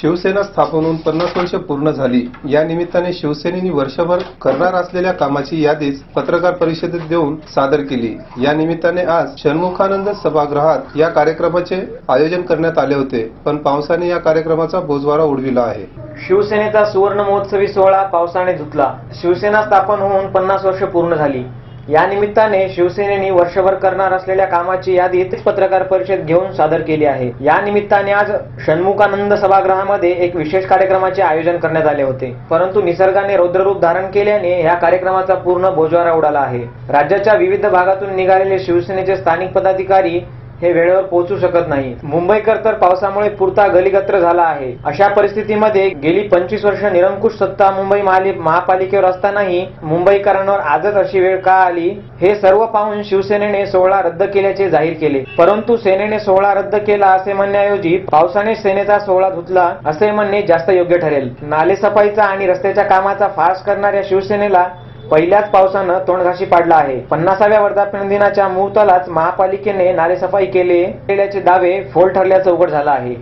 शिवसेना स्थापन होऊन पन्नास वर्ष पूर्ण झाली. या निमित्ताने शिवसेनेनी वर्षभर करणार असलेल्या कामाची यादीच पत्रकार परिषदेत देऊन सादर केली. या निमित्ताने आज षण्मुखानंद सभागृहात या कार्यक्रमाचे आयोजन करण्यात आले होते. पण पावसाने या कार्यक्रमाचा बोजवारा उडविला आहे. शिवसेनेचा सुवर्ण महोत्सवी सोहळा पावसाने धुतला. शिवसेना स्थापन होऊन पन्नास वर्ष पूर्ण झाली. या निमित्ताने शिवसेनेने वर्षभर करणार असलेल्या कामाची यादी पत्रकार परिषद घेऊन सादर केली आहे. या निमित्ताने आज षण्मुखानंद सभागृहामध्ये एक विशेष कार्यक्रमाचे आयोजन करण्यात आले होते. परंतु निसर्गाने रौद्ररूप धारण केल्याने या कार्यक्रमाचा पूर्ण बोजवारा उडाला आहे. राज्याच्या विविध भागातून निघालेले शिवसेनेचे स्थानिक पदाधिकारी हे वेळेवर पोहोचू शकत नाही. मुंबईकर तर पावसामुळे पुरता गलीगत्र झाला आहे. अशा परिस्थितीमध्ये गेली पंचवीस वर्ष निरंकुश सत्ता मुंबई महापालिकेवर असतानाही मुंबईकरांवर आजच अशी वेळ का आली? हे सर्व पाहून शिवसेनेने सोहळा रद्द केल्याचे जाहीर केले. परंतु सेनेने सोहळा रद्द केला असे म्हणण्याऐवजी पावसाने सेनेचा सोहळा धुतला असे म्हणणे जास्त योग्य ठरेल. नालेसफाईचा आणि रस्त्याच्या कामाचा फास करणाऱ्या शिवसेनेला पहिल्याच पावसानं तोंडघाशी पाडला आहे. पन्नासाव्या वर्धापन दिनाच्या मुहूर्तालाच महापालिकेने नालेसफाई केले. केल्याचे दावे फोल ठरल्याचं उघड झालं आहे.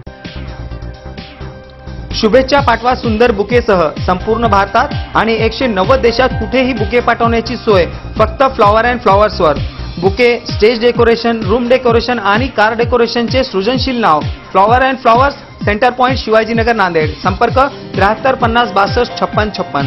शुभेच्छा पाठवा सुंदर बुकेसह. संपूर्ण भारतात आणि एकशे नव्वद देशात कुठेही बुके पाठवण्याची सोय. फक्त flower and फ्लॉवर्सवर. Bouquet stage decoration room decoration आणि कार डेकोरेशनचे सृजनशील नाव. Flower and flowers centre point Shivajinagar Nanded. संपर्क त्र्याहत्तर पन्नास बासष्ट छप्पन छप्पन.